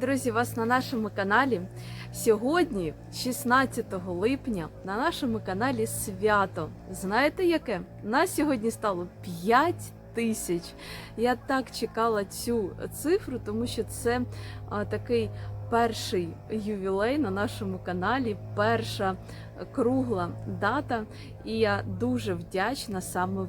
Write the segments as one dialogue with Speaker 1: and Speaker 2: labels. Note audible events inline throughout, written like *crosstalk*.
Speaker 1: друзі, вас на нашому каналі. Сьогодні, 16 липня, на нашому каналі свято. Знаєте яке? Нас сьогодні стало 5 тисяч. Я так чекала цю цифру, тому що це а, такий перший ювілей на нашому каналі, перша кругла дата. І я дуже вдячна саме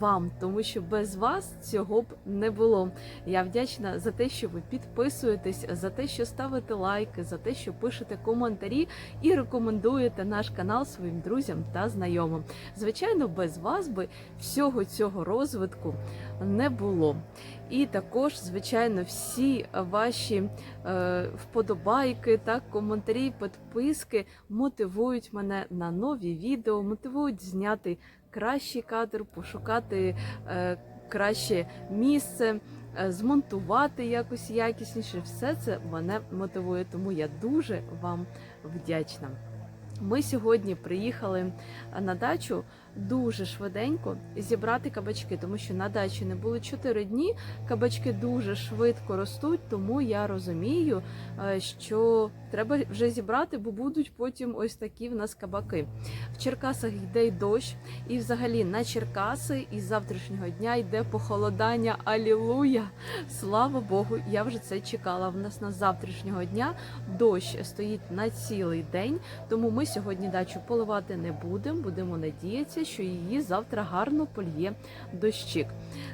Speaker 1: вам, тому що без вас цього б не було. Я вдячна за те, що ви підписуєтесь, за те, що ставите лайки, за те, що пишете коментарі і рекомендуєте наш канал своїм друзям та знайомим. Звичайно, без вас би всього цього розвитку не було. І також, звичайно, всі ваші е, вподобайки, так, коментарі, підписки мотивують мене на нові відео, мотивують зняти кращий кадр, пошукати е, краще місце, е, змонтувати якось якісніше. Все це мене мотивує, тому я дуже вам вдячна. Ми сьогодні приїхали на дачу дуже швиденько зібрати кабачки, тому що на дачі не було 4 дні. Кабачки дуже швидко ростуть, тому я розумію, е, що треба вже зібрати, бо будуть потім ось такі в нас кабаки. В Черкасах йде й дощ, і взагалі на Черкаси із завтрашнього дня йде похолодання. Алілуя! Слава Богу, я вже це чекала. В нас на завтрашнього дня дощ стоїть на цілий день, тому ми сьогодні дачу поливати не будемо. Будемо надіятися, що її завтра гарно польє дощик.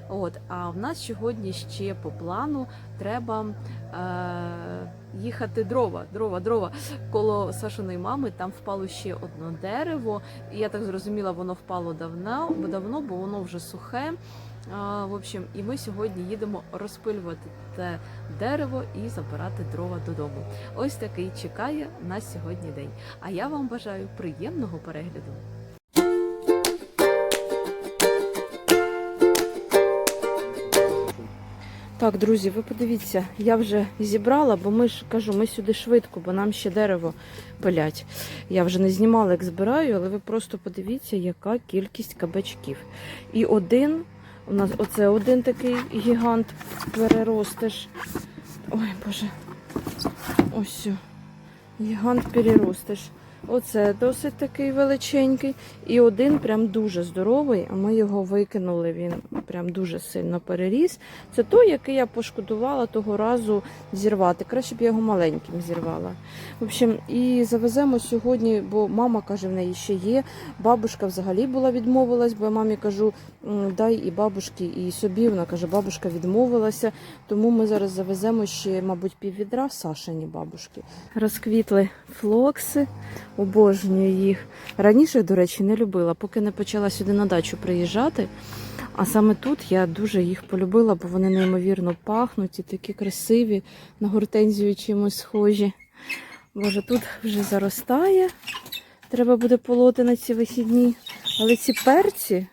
Speaker 1: От, а в нас сьогодні ще по плану треба е- їхати дрова, дрова, дрова. Коло Сашиної мами там впало ще одне дерево. Я так зрозуміла, воно впало давно, давно, бо воно вже сухе. В общем, і ми сьогодні їдемо розпилювати те дерево і забирати дрова додому. Ось такий чекає нас сьогодні день. А я вам бажаю приємного перегляду. Так, друзі, ви подивіться, я вже зібрала, бо ми ж кажу, ми сюди швидко, бо нам ще дерево пилять. Я вже не знімала, як збираю, але ви просто подивіться, яка кількість кабачків. І один, у нас оце один такий гігант переростеш. Ой, Боже. Ось. Гігант переростеш. Оце досить такий величенький. І один прям дуже здоровий, а ми його викинули. Він прям дуже сильно переріс. Це той, який я пошкодувала того разу зірвати. Краще б я його маленьким зірвала. В общем, і завеземо сьогодні, бо мама каже, в неї ще є. Бабушка взагалі була відмовилась, бо я мамі кажу, дай і бабушки, і собі. Вона каже, бабушка відмовилася. Тому ми зараз завеземо ще, мабуть, піввідра Сашині бабушки. Розквітли флокси, обожнюю їх. Раніше, до речі, не любила, поки не почала сюди на дачу приїжджати. А саме тут я дуже їх полюбила, бо вони неймовірно пахнуть і такі красиві, на гортензію чимось схожі. Боже, тут вже заростає. Треба буде полоти на ці вихідні. Але ці перці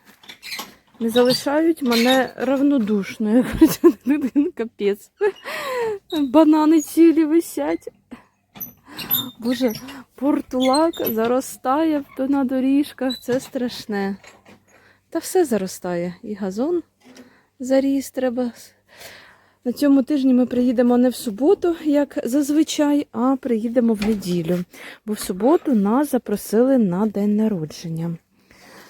Speaker 1: не залишають мене равнодушною. *laughs* Капець. Банани цілі висять. Боже, портулак заростає на доріжках, це страшне. Та все заростає. І газон заріс треба. На цьому тижні ми приїдемо не в суботу, як зазвичай, а приїдемо в неділю. Бо в суботу нас запросили на день народження.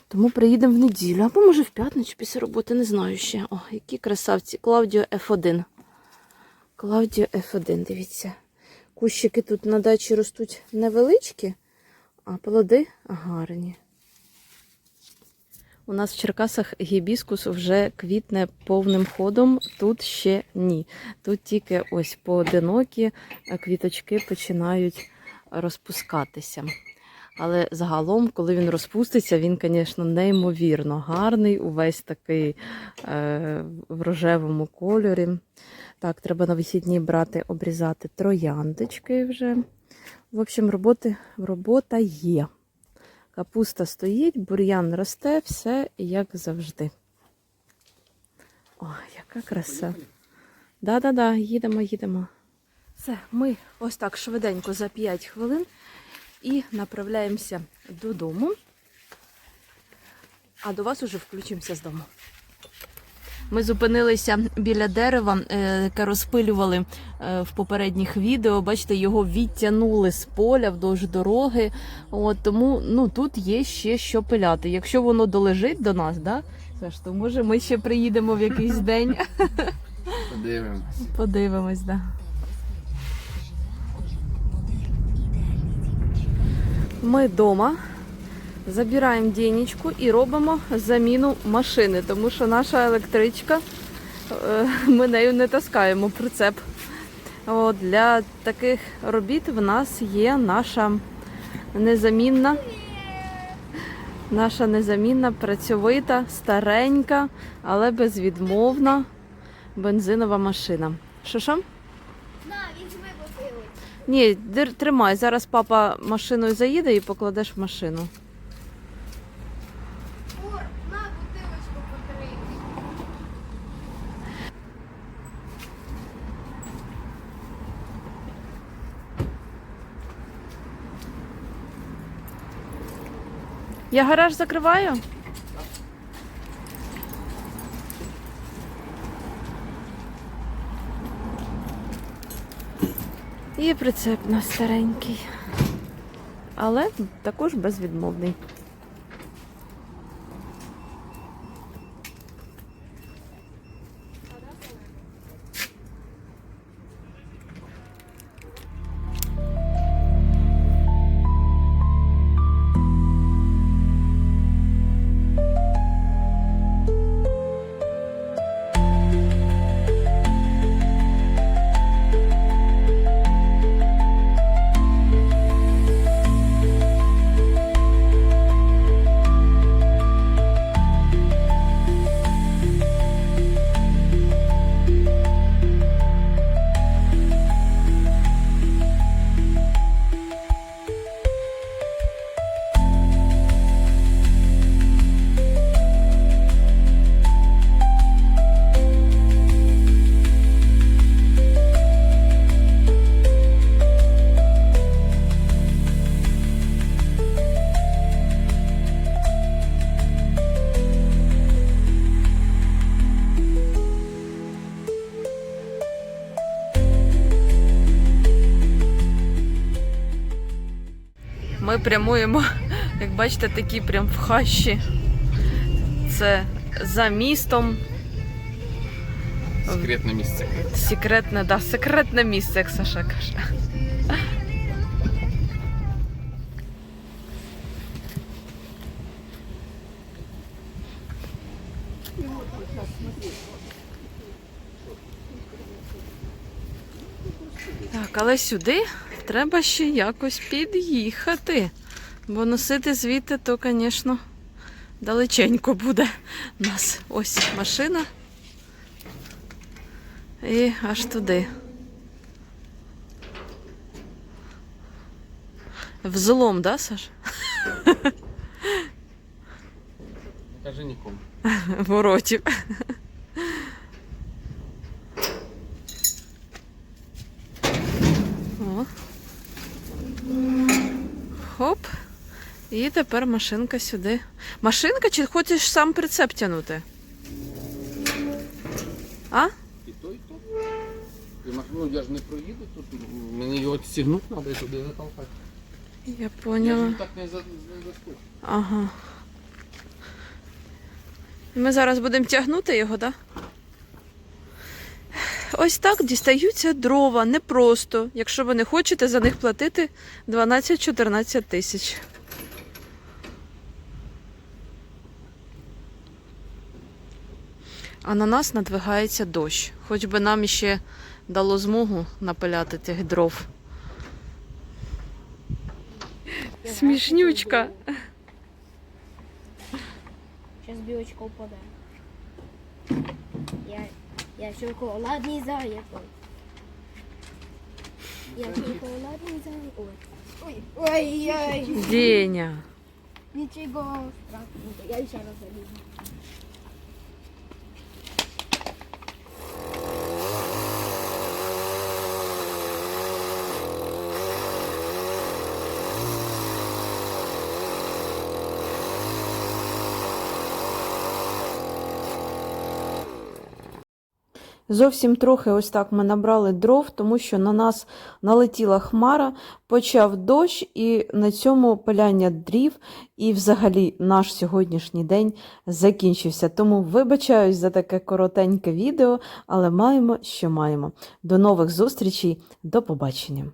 Speaker 1: Тому приїдемо в неділю. Або може в п'ятницю після роботи, не знаю ще. О, які красавці. Клаудіо F1. Клаудіо F1, дивіться. Кущики тут на дачі ростуть невеличкі, а плоди гарні. У нас в Черкасах гібіскус вже квітне повним ходом. Тут ще ні. Тут тільки ось поодинокі квіточки починають розпускатися. Але загалом, коли він розпуститься, він, звісно, неймовірно гарний, увесь такий е, в рожевому кольорі. Так, треба на вихідні брати, обрізати трояндочки вже. В общем, роботи, робота є. Капуста стоїть, бур'ян росте, все як завжди. Ой, яка краса. Да-да-да, їдемо, їдемо. Все, ми ось так швиденько за 5 хвилин і направляємося додому. А до вас уже включимося з дому. Ми зупинилися біля дерева, е, яке розпилювали е, в попередніх відео. Бачите, його відтягнули з поля вдовж дороги. От тому ну тут є ще що пиляти. Якщо воно долежить до нас, да? Саш, то може ми ще приїдемо в якийсь *laughs* день.
Speaker 2: Подивимось.
Speaker 1: Подивимось, да. Ми вдома забираємо дінічку і робимо заміну машини, тому що наша електричка, е, *laughs* ми нею не таскаємо прицеп. От, для таких робіт в нас є наша незамінна, наша незамінна, працьовита, старенька, але безвідмовна бензинова машина. Що що?
Speaker 3: На, візьми бутилку.
Speaker 1: Ні, тримай. Зараз папа машиною заїде і покладеш в машину. Я гараж закриваю. І прицеп у нас старенький. Але також безвідмовний. Прямуємо, як бачите, такі прям в хащі. Це за містом.
Speaker 2: Секретне місце.
Speaker 1: Секретне, да, секретне місце, як Саша каже. Так, але сюди треба ще якось під'їхати. Бо носити звідти, то, звісно, далеченько буде у нас. Ось машина. І аж туди. Взлом, да, Саш?
Speaker 2: Не кажи нікому.
Speaker 1: Воротів. О. Хоп. І тепер машинка сюди. Машинка чи хочеш сам прицеп тягнути? А?
Speaker 2: І то, і то. І Ну я ж не проїду тут. Мені його стігнути треба і туди затолкати.
Speaker 1: Я
Speaker 2: Я ж
Speaker 1: поняла.
Speaker 2: їм так не за- не заскочу.
Speaker 1: Ага. Ми зараз будемо тягнути його, так? Да? Ось так дістаються дрова непросто, якщо ви не хочете за них платити 12-14 тисяч. А на нас надвигається дощ. Хоч би нам іще дало змогу напиляти тих дров. Смішнючка.
Speaker 3: Сейчас білочка впаде. Я, я шоколадний заяц. Я шоколадний заяц. Ой. Ой, ой, ой.
Speaker 1: Деня.
Speaker 3: Нічого страшного. Я ще раз залізу.
Speaker 1: Зовсім трохи ось так ми набрали дров, тому що на нас налетіла хмара, почав дощ, і на цьому пиляння дрів і взагалі наш сьогоднішній день закінчився. Тому вибачаюсь за таке коротеньке відео, але маємо, що маємо. До нових зустрічей, до побачення!